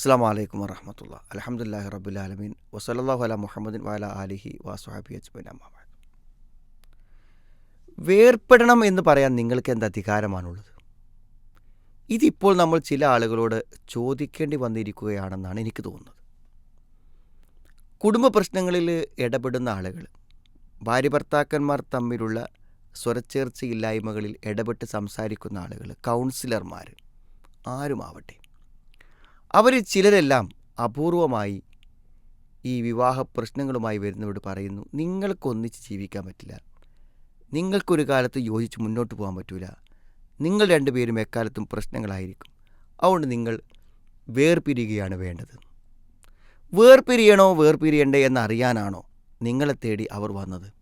അസ്സാം വലൈക്കും വറഹമത്തുള്ള അലഹമുല്ലാഹി റബുലാലമീൻ വസലല്ലാഹു അല മുഹമ്മദിൻ വാല അലിഹി വാസുഹാബി അജ്മൻ അമ്മാബാദ് വേർപ്പെടണം എന്ന് പറയാൻ നിങ്ങൾക്ക് എന്ത് അധികാരമാണുള്ളത്? ഇതിപ്പോൾ നമ്മൾ ചില ആളുകളോട് ചോദിക്കേണ്ടി വന്നിരിക്കുകയാണെന്നാണ് എനിക്ക് തോന്നുന്നത്. കുടുംബ പ്രശ്നങ്ങളിൽ ഇടപെടുന്ന ആളുകൾ ഭാര്യ ഭർത്താക്കന്മാർ തമ്മിലുള്ള സ്വരച്ചേർച്ചയില്ലായ്മകളിൽ ഇടപെട്ട് സംസാരിക്കുന്ന ആളുകൾ കൗൺസിലർമാർ ആരുമാവട്ടെ? അവർ ചിലരെല്ലാം അപൂർവമായി ഈ വിവാഹ പ്രശ്നങ്ങളുമായി വരുന്നവരോട് പറയുന്നു നിങ്ങൾക്കൊന്നിച്ച് ജീവിക്കാൻ പറ്റില്ല. നിങ്ങൾക്കൊരു കാലത്ത് യോജിച്ച് മുന്നോട്ട് പോകാൻ പറ്റില്ല നിങ്ങൾ രണ്ടുപേരും എക്കാലത്തും പ്രശ്നങ്ങളായിരിക്കും. അതുകൊണ്ട് നിങ്ങൾ വേർപിരിയുകയാണ് വേണ്ടത്. വേർപിരിയണോ വേർപിരിയണ്ടേ എന്നറിയാനാണോ നിങ്ങളെ തേടി അവർ വന്നത്.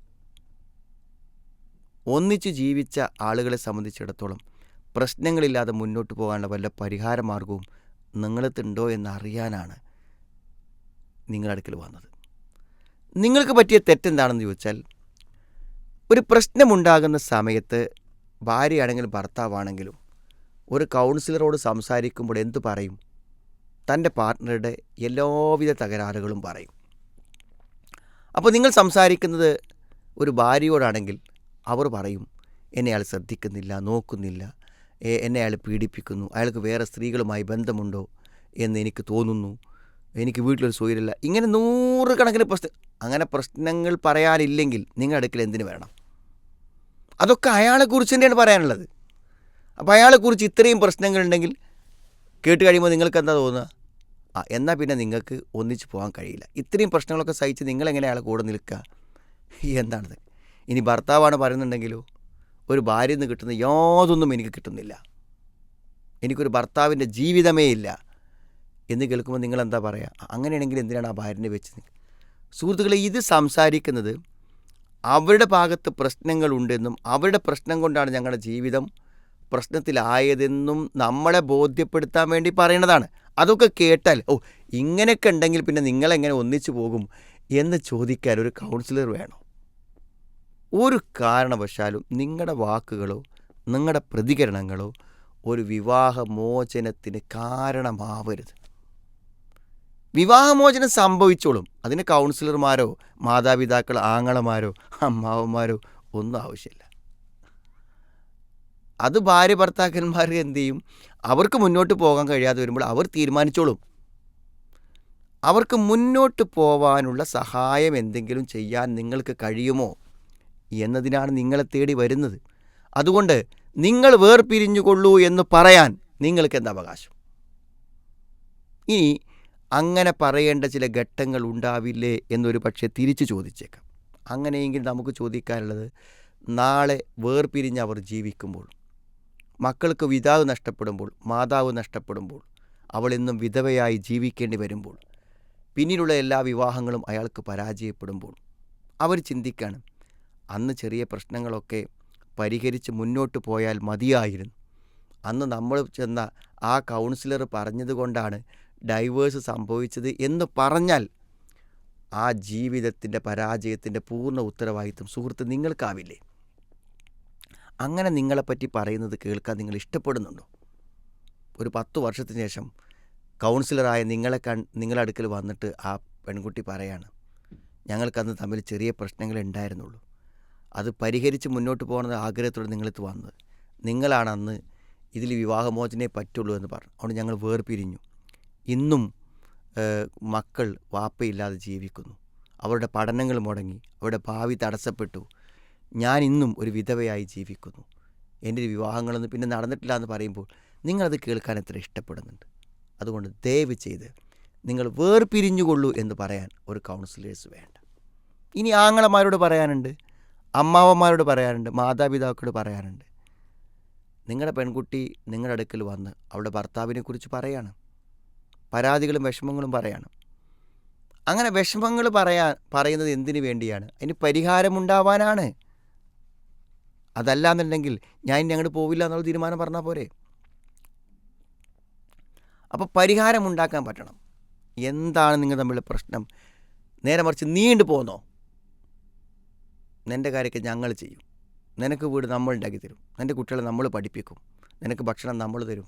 ഒന്നിച്ച് ജീവിച്ച ആളുകളെ സംബന്ധിച്ചിടത്തോളം പ്രശ്നങ്ങളില്ലാതെ മുന്നോട്ട് പോകാനുള്ള വല്ല പരിഹാര മാർഗവും നിങ്ങളത്തുണ്ടോ എന്നറിയാനാണ് നിങ്ങളടുക്കൽ വന്നത്. നിങ്ങൾക്ക് പറ്റിയ തെറ്റെന്താണെന്ന് ചോദിച്ചാൽ ഒരു പ്രശ്നമുണ്ടാകുന്ന സമയത്ത് ഭാര്യയാണെങ്കിലും ഭർത്താവാണെങ്കിലും ഒരു കൗൺസിലറോട് സംസാരിക്കുമ്പോൾ എന്തു പറയും? തന്റെ പാർട്ട്ണറുടെ എല്ലാവിധ തകരാറുകളും പറയും. അപ്പോൾ നിങ്ങൾ സംസാരിക്കുന്നത് ഒരു ഭാര്യയോടാണെങ്കിൽ അവർ പറയും എന്നെ അയാൾ ശ്രദ്ധിക്കുന്നില്ല നോക്കുന്നില്ല എന്നെ അയാൾ പീഡിപ്പിക്കുന്നു. അയാൾക്ക് വേറെ സ്ത്രീകളുമായി ബന്ധമുണ്ടോ എന്ന് എനിക്ക് തോന്നുന്നു. എനിക്ക് വീട്ടിലൊരു സൗകര്യമില്ല. ഇങ്ങനെ നൂറുകണക്കിന് പ്രശ്നം അങ്ങനെ പ്രശ്നങ്ങൾ പറയാനില്ലെങ്കിൽ നിങ്ങളുടെ അടുക്കൽ എന്തിനു വേണം അതൊക്കെ അയാളെക്കുറിച്ച് തന്നെയാണ് പറയാനുള്ളത്. അപ്പോൾ അയാളെക്കുറിച്ച് ഇത്രയും പ്രശ്നങ്ങളുണ്ടെങ്കിൽ കേട്ട് കഴിയുമ്പോൾ നിങ്ങൾക്ക് എന്താ തോന്നുക? ആ എന്നാൽ പിന്നെ നിങ്ങൾക്ക് ഒന്നിച്ച് പോകാൻ കഴിയില്ല. ഇത്രയും പ്രശ്നങ്ങളൊക്കെ സഹിച്ച് നിങ്ങളെങ്ങനെ അയാളെ കൂടെ നിൽക്കുക? എന്താണത്? ഇനി ഭർത്താവാണ് പറയുന്നുണ്ടെങ്കിലോ? ഒരു ഭാര്യയിൽ നിന്ന് കിട്ടുന്ന യാതൊന്നും എനിക്ക് കിട്ടുന്നില്ല. എനിക്കൊരു ഭർത്താവിന്റെ ജീവിതമേ ഇല്ല. എന്ന് കേൾക്കുമ്പോൾ നിങ്ങളെന്താ പറയുക "ആ, അങ്ങനെയാണെങ്കിൽ എന്തിനാണ് ആ ഭാര്യനെ വെച്ച് സുഹൃത്തുക്കളെ ഇത് സംസാരിക്കുന്നത് അവരുടെ ഭാഗത്ത് പ്രശ്നങ്ങളുണ്ടെന്നും അവരുടെ പ്രശ്നം കൊണ്ടാണ് ഞങ്ങളുടെ ജീവിതം പ്രശ്നത്തിലായതെന്നും നമ്മളെ ബോധ്യപ്പെടുത്താൻ വേണ്ടി പറയണതാണ് അതൊക്കെ കേട്ടാൽ ഓ ഇങ്ങനെയൊക്കെ ഉണ്ടെങ്കിൽ പിന്നെ നിങ്ങളെങ്ങനെ ഒന്നിച്ചു പോകും എന്ന് ചോദിക്കാൻ ഒരു കൗൺസിലർ വേണം. ഒരു കാരണവശാലും നിങ്ങളുടെ വാക്കുകളോ നിങ്ങളുടെ പ്രതികരണങ്ങളോ ഒരു വിവാഹമോചനത്തിന് കാരണമാവരുത്. വിവാഹമോചനം സംഭവിച്ചോളും. അതിന് കൗൺസിലർമാരോ മാതാപിതാക്കൾ ആങ്ങളമാരോ അമ്മാവന്മാരോ ഒന്നും ആവശ്യമില്ല. അത് ഭാര്യ ഭർത്താക്കന്മാർ എന്ത് ചെയ്യും? അവർക്ക് മുന്നോട്ട് പോകാൻ കഴിയാതെ വരുമ്പോൾ അവർ തീരുമാനിച്ചോളും. അവർക്ക് മുന്നോട്ട് പോവാനുള്ള സഹായം എന്തെങ്കിലും ചെയ്യാൻ നിങ്ങൾക്ക് കഴിയുമോ? എന്നതിനാണ് നിങ്ങളെ തേടി വരുന്നത്. അതുകൊണ്ട് നിങ്ങൾ വേർപിരിഞ്ഞുകൊള്ളൂ എന്ന് പറയാൻ നിങ്ങൾക്ക് എന്താ അവകാശം? ഇനി അങ്ങനെ പറയേണ്ട ചില ഘട്ടങ്ങൾ ഉണ്ടാവില്ലേ എന്നൊരു പക്ഷേ തിരിച്ചു ചോദിച്ചേക്കാം. അങ്ങനെയെങ്കിൽ നമുക്ക് ചോദിക്കാനുള്ളത് നാളെ വേർപിരിഞ്ഞ് അവർ ജീവിക്കുമ്പോൾ മക്കൾക്ക് പിതാവ് നഷ്ടപ്പെടുമ്പോൾ മാതാവ് നഷ്ടപ്പെടുമ്പോൾ അവൾ എന്നും വിധവയായി ജീവിക്കേണ്ടി വരുമ്പോൾ പിന്നീടുള്ള എല്ലാ വിവാഹങ്ങളും അയാൾക്ക് പരാജയപ്പെടുമ്പോൾ അവർ ചിന്തിക്കാണ് അന്ന് ചെറിയ പ്രശ്നങ്ങളൊക്കെ പരിഹരിച്ച് മുന്നോട്ട് പോയാൽ മതിയായിരുന്നു. അന്ന് നമ്മൾ ചെന്ന ആ കൗൺസിലർ പറഞ്ഞതുകൊണ്ടാണ് ഡൈവേഴ്സ് സംഭവിച്ചത് എന്ന് പറഞ്ഞാൽ ആ ജീവിതത്തിന്റെ പരാജയത്തിന്റെ പൂർണ ഉത്തരവാദിത്വം സുഹൃത്ത് നിങ്ങൾക്കാവില്ലേ? അങ്ങനെ നിങ്ങളെപ്പറ്റി പറയുന്നത് കേൾക്കാൻ നിങ്ങൾ ഇഷ്ടപ്പെടുന്നുണ്ടോ? ഒരു പത്ത് വർഷത്തിന് ശേഷം കൗൺസിലറായ നിങ്ങളെ കൺ നിങ്ങളടുക്കൽ വന്നിട്ട് ആ പെൺകുട്ടി പറയാണ് ഞങ്ങൾക്കന്ന് തമ്മിൽ ചെറിയ പ്രശ്നങ്ങൾ ഉണ്ടായിരുന്നുള്ളൂ. അത് പരിഹരിച്ച് മുന്നോട്ട് പോകണമെന്ന ആഗ്രഹത്തോടെ നിങ്ങളെത്ത് വന്നത്. നിങ്ങളാണ് അന്ന് ഇതിൽ വിവാഹമോചനേ പറ്റുള്ളൂ എന്ന് പറഞ്ഞു. അതുകൊണ്ട് ഞങ്ങൾ വേർപിരിഞ്ഞു. ഇന്നും മക്കൾ വാപ്പയില്ലാതെ ജീവിക്കുന്നു. അവരുടെ പഠനങ്ങൾ മുടങ്ങി. അവരുടെ ഭാവി തടസ്സപ്പെട്ടു. ഞാൻ ഇന്നും ഒരു വിധവയായി ജീവിക്കുന്നു. എന്റെ ഒരു വിവാഹങ്ങളൊന്നും പിന്നെ നടന്നിട്ടില്ല എന്ന് പറയുമ്പോൾ നിങ്ങളത് കേൾക്കാൻ എത്ര ഇഷ്ടപ്പെടുന്നുണ്ട്? അതുകൊണ്ട് ദയവ് ചെയ്ത് നിങ്ങൾ വേർപിരിഞ്ഞുകൊള്ളൂ എന്ന് പറയാൻ ഒരു കൗൺസിലേഴ്സ് വേണ്ട. ഇനി ആങ്ങളമാരോട് പറയാനുണ്ട് അമ്മാവന്മാരോട് പറയാറുണ്ട് മാതാപിതാക്കളോട് പറയാറുണ്ട്. നിങ്ങളുടെ പെൺകുട്ടി നിങ്ങളുടെ അടുക്കൽ വന്ന് അവളുടെ ഭർത്താവിനെ കുറിച്ച് പറയാണ്. പരാതികളും വിഷമങ്ങളും പറയാണ്. അങ്ങനെ വിഷമങ്ങൾ പറയാ പറയുന്നത് എന്തിനു വേണ്ടിയാണ്? അതിന് പരിഹാരമുണ്ടാവാനാണ്. അതല്ലാന്നുണ്ടെങ്കിൽ ഞാൻ ഇനി അങ്ങോട്ട് പോവില്ല എന്നുള്ള തീരുമാനം പറഞ്ഞാൽ പോരെ? അപ്പോൾ പരിഹാരം ഉണ്ടാക്കാൻ പറ്റണം. എന്താണ് നിങ്ങൾ തമ്മിലുള്ള പ്രശ്നം? നേരെ മറിച്ച് നീണ്ടു പോന്നോ? നിന്റെ കാര്യമൊക്കെ ഞങ്ങൾ ചെയ്യും. നിനക്ക് വീട് നമ്മൾ ഉണ്ടാക്കി തരും. നിന്റെ കുട്ടികളെ നമ്മൾ പഠിപ്പിക്കും. നിനക്ക് ഭക്ഷണം നമ്മൾ തരും.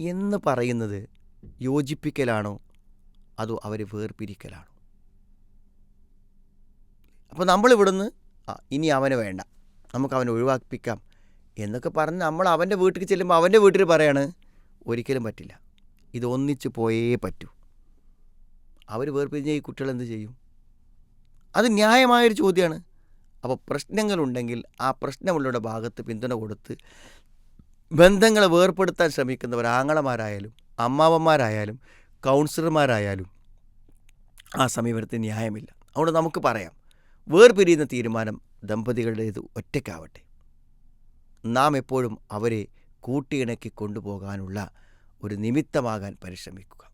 എന്ന് പറയുന്നത് യോജിപ്പിക്കലാണോ? അതോ അവർ വേർപിരിക്കലാണോ? അപ്പോൾ നമ്മൾ ഇവിടുന്ന് ആ ഇനി അവന് വേണ്ട. നമുക്ക് അവനെ ഒഴിവാക്കിപ്പിക്കാം. എന്നൊക്കെ പറഞ്ഞ് നമ്മൾ അവന്റെ വീട്ടിൽ ചെല്ലുമ്പോൾ അവന്റെ വീട്ടിൽ പറയാണ് ഒരിക്കലും പറ്റില്ല. ഇത് ഒന്നിച്ച് പോയേ പറ്റൂ. അവർ വേർപിരിഞ്ഞ ഈ കുട്ടികൾ എന്ത് ചെയ്യും? അത് ന്യായമായൊരു ചോദ്യമാണ് അപ്പോൾ പ്രശ്നങ്ങളുണ്ടെങ്കിൽ ആ പ്രശ്നമുള്ളവരുടെ ഭാഗത്ത് പിന്തുണ കൊടുത്ത് ബന്ധങ്ങളെ വേർപ്പെടുത്താൻ ശ്രമിക്കുന്നവർ ആങ്ങളമാരായാലും അമ്മാവന്മാരായാലും കൗൺസിലർമാരായാലും ആ സമീപനത്തിന് ന്യായമില്ല. അതുകൊണ്ട് നമുക്ക് പറയാം വേർപിരിയുന്ന തീരുമാനം ദമ്പതികളുടേത് ഒറ്റയ്ക്കാവട്ടെ. നാം എപ്പോഴും അവരെ കൂട്ടിയിണക്കി കൊണ്ടുപോകാനുള്ള ഒരു നിമിത്തമാകാൻ പരിശ്രമിക്കുക.